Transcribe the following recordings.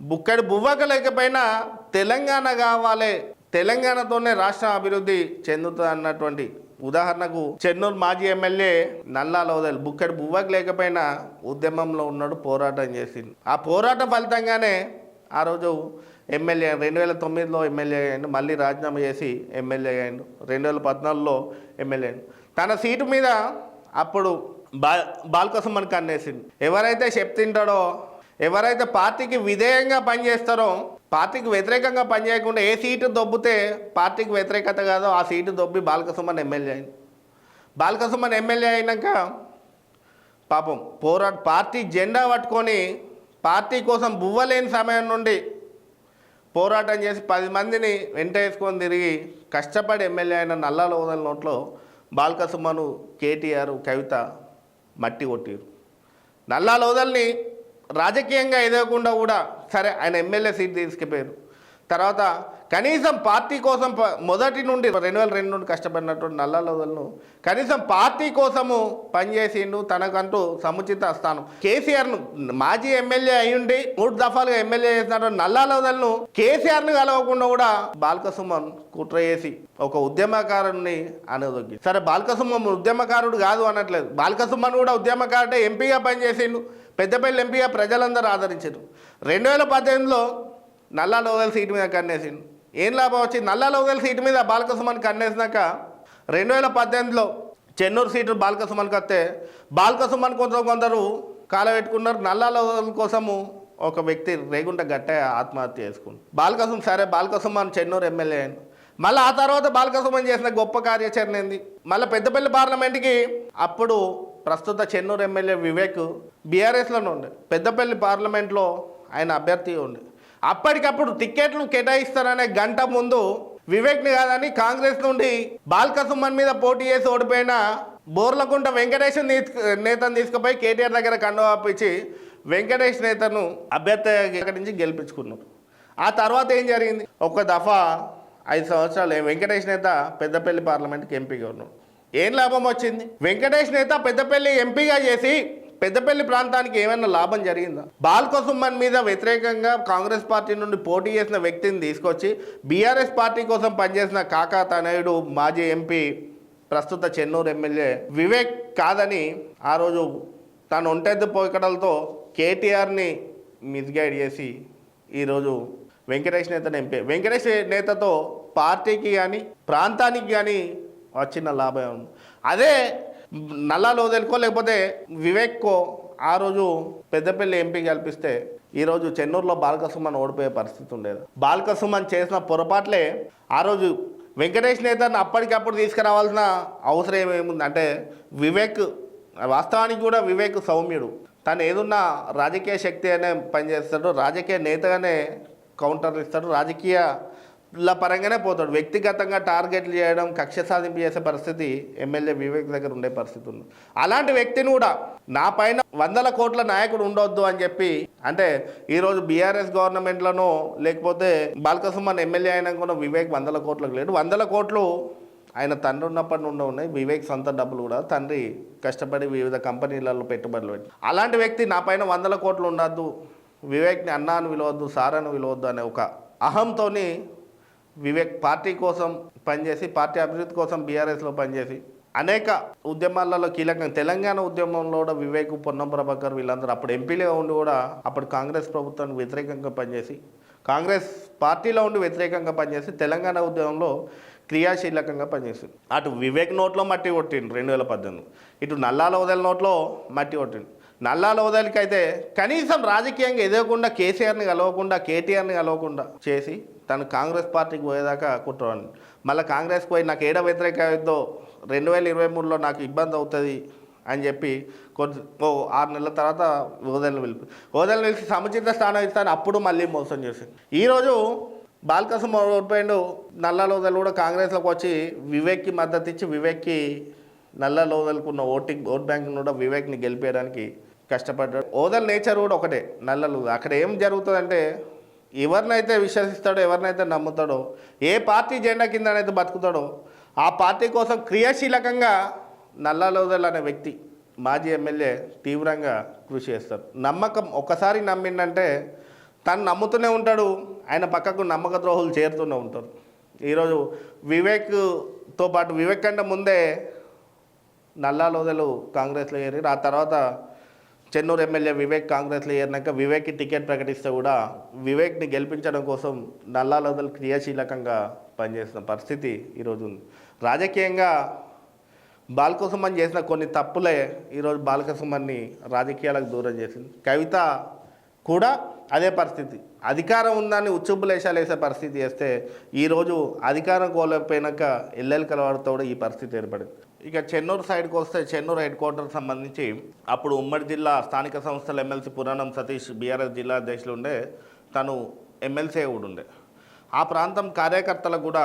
బుక్కడి బువ్వక లేకపోయినా తెలంగాణ కావాలి. తెలంగాణతోనే రాష్ట్రం అభివృద్ధి చెందుతుంది అన్నటువంటి ఉదాహరణకు చెన్నూరు మాజీ ఎమ్మెల్యే నల్లా లోదల్ బుక్కడి బువ్వకు లేకపోయినా ఉద్యమంలో ఉన్నాడు పోరాటం చేసింది ఆ పోరాటం ఫలితంగానే ఆ రోజు ఎమ్మెల్యే రెండు వేల తొమ్మిదిలో ఎమ్మెల్యే అయ్యాడు మళ్ళీ రాజీనామా చేసి ఎమ్మెల్యే అయ్యాడు. రెండు వేల పద్నాలుగులో ఎమ్మెల్యే అయ్యాడు. తన సీటు మీద అప్పుడు బా బాల్కోసం మనకు అన్నేసింది ఎవరైతే చెప్తుంటాడో ఎవరైతే పార్టీకి విధేయంగా పనిచేస్తారో పార్టీకి వ్యతిరేకంగా పనిచేయకుండా ఏ సీటు దొబ్బితే పార్టీకి వ్యతిరేకత కాదో ఆ సీటు దొబ్బి బాలకసుమన్ ఎమ్మెల్యే అయింది. బాలకసుమన్ ఎమ్మెల్యే అయినాక పాపం పోరాట పార్టీ జెండా పట్టుకొని పార్టీ కోసం బువ్వలేని సమయం నుండి పోరాటం చేసి పది మందిని వెంట వేసుకొని తిరిగి కష్టపడి ఎమ్మెల్యే అయిన నల్లాల వదల నోట్లో బాలకసుమను కేటీఆర్ కవిత మట్టి కొట్టిరు. నల్లాల వదల్ని రాజకీయంగా ఎదగకుండా కూడా సరే ఆయన ఎమ్మెల్యే సీట్ తీసుకుపోయారు. తర్వాత కనీసం పార్టీ కోసం మొదటి నుండి రెండు వేల రెండు నుండి కష్టపడినటువంటి నల్లాల వదలను కనీసం పార్టీ కోసము పనిచేసిండు తనకంటూ సముచిత స్థానం. కేసీఆర్ను మాజీ ఎమ్మెల్యే అయ్యుండి మూడు దఫాలుగా ఎమ్మెల్యే చేసినటువంటి నల్లాల వదలను కేసీఆర్ను కలవకుండా కూడా బాల్కసుమన్ కుట్ర చేసి ఒక ఉద్యమకారుని అనదొగ్గి సరే బాల్కసుమన్ ఉద్యమకారుడు కాదు అనట్లేదు. బాల్కసుమన్ కూడా ఉద్యమకారుడే ఎంపీగా పనిచేసిండు. పెద్దపల్లి ఎంపీగా ప్రజలందరూ ఆదరించారు. రెండు వేల పద్దెనిమిదిలో నల్లా లోదల సీటు మీద కన్నేసిండు. ఏం లాభం వచ్చింది? నల్లా లోదల సీటు మీద బాలకసుమన్ కన్నేసినాక రెండు వేల పద్దెనిమిదిలో చెన్నూరు సీటు బాలకసుమన్కి వస్తే బాలకసుమన్ కొంచెం కొందరు కాలబెట్టుకున్నారు నల్లా లోదల కోసము ఒక వ్యక్తి రేగుంట గట్ట ఆత్మహత్య చేసుకుంది బాలకసుమ సరే బాలకసుమన్ చెన్నూరు ఎమ్మెల్యే అయింది మళ్ళీ ఆ తర్వాత బాలకసుమన్ చేసిన గొప్ప కార్యాచరణ ఏంది? మళ్ళీ పెద్దపల్లి పార్లమెంట్కి అప్పుడు ప్రస్తుత చెన్నూరు ఎమ్మెల్యే వివేక్ బీఆర్ఎస్లోనే ఉండే. పెద్దపల్లి పార్లమెంట్లో ఆయన అభ్యర్థి ఉండే. అప్పటికప్పుడు టిక్కెట్లు కేటాయిస్తారనే గంట ముందు వివేక్ని కాదని కాంగ్రెస్ నుండి బాల్కసుమ్మన్ మీద పోటీ చేసి ఓడిపోయిన బోర్లకుంట వెంకటేష్ నేతను తీసుకుపోయి కేటీఆర్ దగ్గర కండవాపించి వెంకటేష్ నేతను అభ్యర్థి నుంచి గెలిపించుకున్నారు. ఆ తర్వాత ఏం జరిగింది? ఒక దఫా ఐదు సంవత్సరాలు వెంకటేష్ నేత పెద్దపల్లి పార్లమెంట్కి ఎంపీగా ఉన్నాడు ఏం లాభం వచ్చింది? వెంకటేష్ నేత పెద్దపల్లి ఎంపీగా చేసి పెద్దపల్లి ప్రాంతానికి ఏమైనా లాభం జరిగిందా? బాల్కోసుమ్మన్ మీద వ్యతిరేకంగా కాంగ్రెస్ పార్టీ నుండి పోటీ చేసిన వ్యక్తిని తీసుకొచ్చి బీఆర్ఎస్ పార్టీ కోసం పనిచేసిన కాకా తనయుడు మాజీ ఎంపీ ప్రస్తుత చెన్నూరు ఎమ్మెల్యే వివేక్ కాదని ఆ రోజు తను ఒంటెద్దు పోకడలతో కేటీఆర్ని మిస్గైడ్ చేసి ఈరోజు వెంకటేష్ నేతను ఎంపీ. వెంకటేష్ నేతతో పార్టీకి కానీ ప్రాంతానికి కానీ వచ్చిన లాభం. అదే నల్లాలో వదిలికో లేకపోతే వివేక్కో ఆ రోజు పెద్దపల్లి ఎంపీ కల్పిస్తే ఈరోజు చెన్నూరులో బాలకసుమన్ ఓడిపోయే పరిస్థితి ఉండేది. బాలకసుమన్ చేసిన పొరపాట్లే ఆ రోజు వెంకటేష్ నేతను అప్పటికప్పుడు తీసుకురావాల్సిన అవసరం ఏముంది? అంటే వివేక్ వాస్తవానికి కూడా వివేక్ సౌమ్యుడు. తను ఏదున్నా రాజకీయ శక్తి అనే పనిచేస్తాడు రాజకీయ నేతగానే కౌంటర్ ఇస్తాడు రాజకీయ ల పరంగానే పోతాడు. వ్యక్తిగతంగా టార్గెట్లు చేయడం కక్ష సాధింపు చేసే పరిస్థితి ఎమ్మెల్యే వివేక్ దగ్గర ఉండే పరిస్థితి ఉంది. అలాంటి వ్యక్తిని కూడా నా పైన వందల కోట్ల నాయకుడు ఉండొద్దు అని చెప్పి అంటే ఈరోజు బీఆర్ఎస్ గవర్నమెంట్లోనో లేకపోతే బాలకసుమన్ ఎమ్మెల్యే అయినా కూడా వివేక్ వందల కోట్లకు లేడు. వందల కోట్లు ఆయన తండ్రి ఉన్నప్పటి నుండి ఉన్నాయి. వివేక్ సొంత డబ్బులు కూడా తండ్రి కష్టపడి వివిధ కంపెనీలలో పెట్టుబడులు పెట్టి. అలాంటి వ్యక్తి నా పైన వందల కోట్లు ఉండొద్దు. వివేక్ని అన్నాను అని సారాను సార్ అని అనే ఒక అహంతోని వివేక్ పార్టీ కోసం పనిచేసి పార్టీ అభివృద్ధి కోసం బీఆర్ఎస్లో పనిచేసి అనేక ఉద్యమాలలో కీలకంగా తెలంగాణ ఉద్యమంలో కూడా వివేక్ పొన్నం ప్రభాకర్ వీళ్ళందరూ అప్పుడు ఎంపీలుగా ఉండి కూడా అప్పుడు కాంగ్రెస్ ప్రభుత్వానికి వ్యతిరేకంగా పనిచేసి కాంగ్రెస్ పార్టీలో ఉండి వ్యతిరేకంగా పనిచేసి తెలంగాణ ఉద్యమంలో క్రియాశీలకంగా పనిచేసింది అటు వివేక్ నోట్లో మట్టి కొట్టిండు రెండు వేల పద్దెనిమిది ఇటు నల్లాల వదల నోట్లో మట్టి కొట్టిండు నల్లాల వదలికి అయితే కనీసం రాజకీయంగా ఎదగకుండా కేసీఆర్ని కలవకుండా కేటీఆర్ని కలవకుండా చేసి తను కాంగ్రెస్ పార్టీకి పోయేదాకా కుట్రవాడిని మళ్ళీ కాంగ్రెస్కి పోయి నాకు ఏడ అవుతుందో రెండు వేల ఇరవై మూడులో నాకు ఇబ్బంది అవుతుంది అని చెప్పి కొద్ది ఓ ఆరు నెలల తర్వాత ఓదలను పిలిపి ఓదలను పిలిచి సముచిత స్థానం ఇస్తాను అప్పుడు మళ్ళీ మోసం చేసింది. ఈరోజు బాలకృష్ణ ఓడిపోయిండు నల్ల లోదలు కూడా కాంగ్రెస్లోకి వచ్చి వివేక్కి మద్దతు ఇచ్చి వివేక్కి నల్లలోదలుకున్న ఓటింగ్ ఓట్ బ్యాంక్ను కూడా వివేక్ని గెలిపేయడానికి కష్టపడ్డాడు. ఓదర్ నేచర్ కూడా ఒకటే నల్లలు. అక్కడ ఏం జరుగుతుందంటే ఎవరినైతే విశ్వసిస్తాడో ఎవరినైతే నమ్ముతాడో ఏ పార్టీ జెండా కిందనైతే బతుకుతాడో ఆ పార్టీ కోసం క్రియాశీలకంగా నల్లలోదల్ అనే వ్యక్తి మాజీ ఎమ్మెల్యే తీవ్రంగా కృషి చేస్తారు నమ్మకం ఒకసారి నమ్మిండంటే తను నమ్ముతూనే ఉంటాడు ఆయన పక్కకు నమ్మక ద్రోహులు చేరుతూనే ఉంటారు. ఈరోజు వివేక్తో పాటు వివేక్ కంటే ముందే నల్లాలోదలు కాంగ్రెస్లో చేరి ఆ తర్వాత చెన్నూరు ఎమ్మెల్యే వివేక్ కాంగ్రెస్లో ఏరినాక వివేక్కి టికెట్ ప్రకటిస్తే కూడా వివేక్ని గెలిపించడం కోసం నల్లాలోదలు క్రియాశీలకంగా పనిచేస్తున్న పరిస్థితి ఈరోజు ఉంది. రాజకీయంగా బాలకసుమన్ చేసిన కొన్ని తప్పులే ఈరోజు బాలకసుమన్ని రాజకీయాలకు దూరం చేసింది. కవిత కూడా అదే పరిస్థితి. అధికారం ఉందని ఉచ్చుబ్బులేశాలు వేసే పరిస్థితి చేస్తే ఈరోజు అధికారం కోల్పోయినాక ఎల్లెల్ కలవాడితో కూడా ఈ పరిస్థితి ఏర్పడింది. ఇక చెన్నూరు సైడ్కి వస్తే చెన్నూరు హెడ్ క్వార్టర్ సంబంధించి అప్పుడు ఉమ్మడి జిల్లా స్థానిక సంస్థల ఎమ్మెల్సీ పురాణం సతీష్ బీఆర్ఎస్ జిల్లా అధ్యక్షులు ఉండే తను ఎమ్మెల్సీ కూడా ఉండే. ఆ ప్రాంతం కార్యకర్తలకు కూడా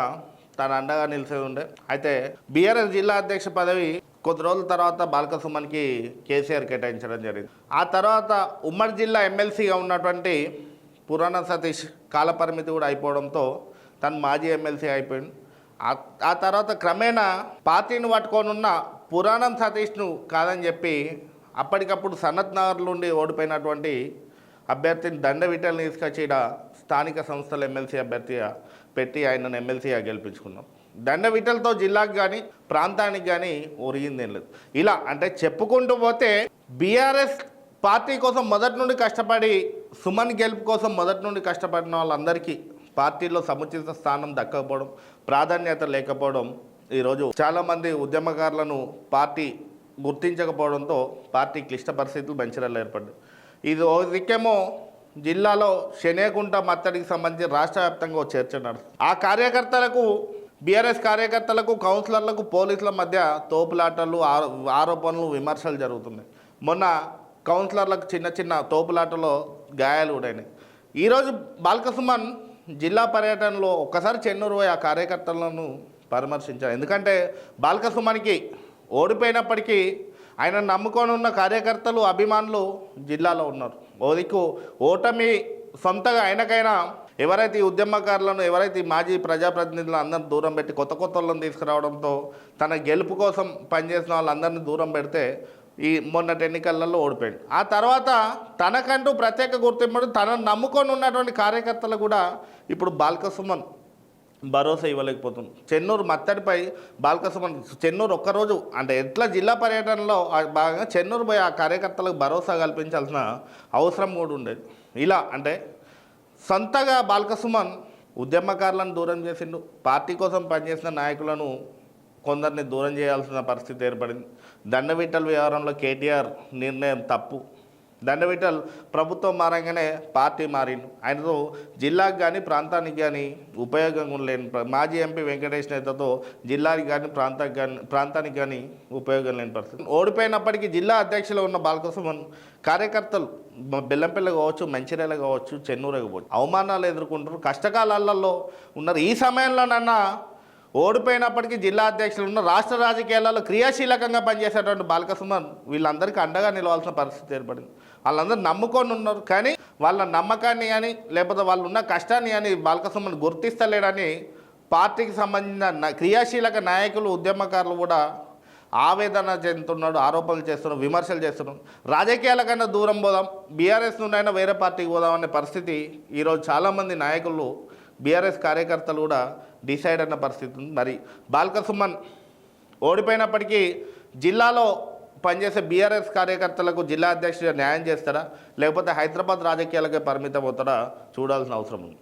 తన అండగా నిలిచే ఉండే. అయితే బీఆర్ఎస్ జిల్లా అధ్యక్ష పదవి కొద్ది రోజుల తర్వాత బాలకసుమన్కి కేసీఆర్ కేటాయించడం జరిగింది. ఆ తర్వాత ఉమ్మడి జిల్లా ఎమ్మెల్సీగా ఉన్నటువంటి పురాణ సతీష్ కాలపరిమితి కూడా అయిపోవడంతో తను మాజీ ఎమ్మెల్సీ అయిపోయింది ఆ- తర్వాత క్రమేణా పార్టీని పట్టుకొని ఉన్న పురాణం సతీష్ను కాదని చెప్పి అప్పటికప్పుడు సనత్ నగర్ నుండి ఓడిపోయినటువంటి అభ్యర్థిని దండవిటల్ని తీసుకొచ్చి స్థానిక సంస్థల ఎమ్మెల్సీ అభ్యర్థిగా పెట్టి ఆయనను ఎమ్మెల్సీగా గెలిపించుకున్నాం. దండవిటలతో జిల్లాకు కానీ ప్రాంతానికి కానీ ఒరిగిందేం లేదు. ఇలా అంటే చెప్పుకుంటూ పోతే బీఆర్ఎస్ పార్టీ కోసం మొదటి నుండి కష్టపడి సుమన్ గెలుపు కోసం మొదటి నుండి కష్టపడిన వాళ్ళందరికీ పార్టీలో సముచిత స్థానం దక్కకపోవడం ప్రాధాన్యత లేకపోవడం ఈరోజు చాలామంది ఉద్యమకారులను పార్టీ గుర్తించకపోవడంతో పార్టీ క్లిష్ట పరిస్థితులు మంచిర్యాలలో ఏర్పడ్డాయి. ఇది ఓ దిక్కేమో జిల్లాలో శనేకుంట మత్తడికి సంబంధించి రాష్ట్ర వ్యాప్తంగా చర్చ నడుస్తుంది. ఆ కార్యకర్తలకు బీఆర్ఎస్ కార్యకర్తలకు కౌన్సిలర్లకు పోలీసుల మధ్య తోపులాటలు ఆరో- ఆరోపణలు విమర్శలు జరుగుతున్నాయి. మొన్న కౌన్సిలర్లకు చిన్న చిన్న తోపులాటలో గాయాలు కూడా ఈరోజు బాల్కసుమన్ జిల్లా పర్యటనలో ఒక్కసారి చెన్నూరు పోయి ఆ కార్యకర్తలను పరామర్శించారు ఎందుకంటే బాలకసుమానికి ఓడిపోయినప్పటికీ ఆయన నమ్ముకొని ఉన్న కార్యకర్తలు అభిమానులు జిల్లాలో ఉన్నారు. ఓదికు ఓటమి సొంతగా ఆయనకైనా ఎవరైతే ఈ ఉద్యమకారులను ఎవరైతే ఈ మాజీ ప్రజాప్రతినిధులను అందరిని దూరం పెట్టి కొత్త కొత్త వాళ్ళని తీసుకురావడంతో తన గెలుపు కోసం పనిచేసిన వాళ్ళందరినీ దూరం పెడితే ఈ మొన్నటి ఎన్నికలలో ఓడిపోయింది. ఆ తర్వాత తనకంటూ ప్రత్యేక గుర్తింపు తనను నమ్ముకొని ఉన్నటువంటి కార్యకర్తలు కూడా ఇప్పుడు బాల్కసుమన్ భరోసా ఇవ్వలేకపోతుంది చెన్నూరు మత్తడిపై బాల్కసుమన్ చెన్నూరు ఒక్కరోజు అంటే ఎట్లా జిల్లా పర్యటనలో భాగంగా చెన్నూరు పోయి ఆ కార్యకర్తలకు భరోసా కల్పించాల్సిన అవసరం కూడా ఉండేది. ఇలా అంటే సొంతగా బాల్కసుమన్ ఉద్యమకారులను దూరం చేసిండు పార్టీ కోసం పనిచేసిన నాయకులను కొందరిని దూరం చేయాల్సిన పరిస్థితి ఏర్పడింది. దండవిట్టల వ్యవహారంలో కేటీఆర్ నిర్ణయం తప్పు. దండవిట్టల్ ప్రభుత్వం మారంగానే పార్టీ మారిండు ఆయనతో జిల్లాకు కానీ ప్రాంతానికి కానీ ఉపయోగం లేని మాజీ ఎంపీ వెంకటేష్ నేతతో జిల్లాకి కానీ ప్రాంతానికి కానీ ప్రాంతానికి కానీ ఉపయోగం లేని పరిస్థితి. ఓడిపోయినప్పటికీ జిల్లా అధ్యక్షులు ఉన్న బాలకోసం కార్యకర్తలు బెల్లంపల్లి కావచ్చు మంచిర్యాల కావచ్చు చెన్నూరు కావచ్చు అవమానాలు ఎదుర్కొంటారు కష్టకాలాలలో ఉన్నారు. ఈ సమయంలోనన్నా ఓడిపోయినప్పటికీ జిల్లా అధ్యక్షులు ఉన్న రాష్ట్ర రాజకీయాలలో క్రియాశీలకంగా పనిచేసేటువంటి బాలకసుమన్ వీళ్ళందరికీ అండగా నిలవాల్సిన పరిస్థితి ఏర్పడింది. వాళ్ళందరూ నమ్ముకొని ఉన్నారు కానీ వాళ్ళ నమ్మకాన్ని కానీ లేకపోతే వాళ్ళు ఉన్న కష్టాన్ని కానీ బాలకసుమన్ గుర్తిస్తలేడని పార్టీకి సంబంధించిన క్రియాశీలక నాయకులు ఉద్యమకారులు కూడా ఆవేదన చెందుతున్నాడు ఆరోపణలు చేస్తున్నాడు విమర్శలు చేస్తున్నాడు రాజకీయాల కన్నా దూరం పోదాం బీఆర్ఎస్ నుండి అయినా వేరే పార్టీకి పోదాం అనే పరిస్థితి ఈరోజు చాలామంది నాయకులు బీఆర్ఎస్ కార్యకర్తలు కూడా డిసైడ్ అన్న పరిస్థితి ఉంది. మరి బాల్క సుమన్ ఓడిపోయినప్పటికీ జిల్లాలో పనిచేసే బీఆర్ఎస్ కార్యకర్తలకు జిల్లా అధ్యక్షుడిగా న్యాయం చేస్తారా లేకపోతే హైదరాబాద్ రాజకీయాలకే పరిమితం అవుతారా చూడాల్సిన అవసరం ఉంది.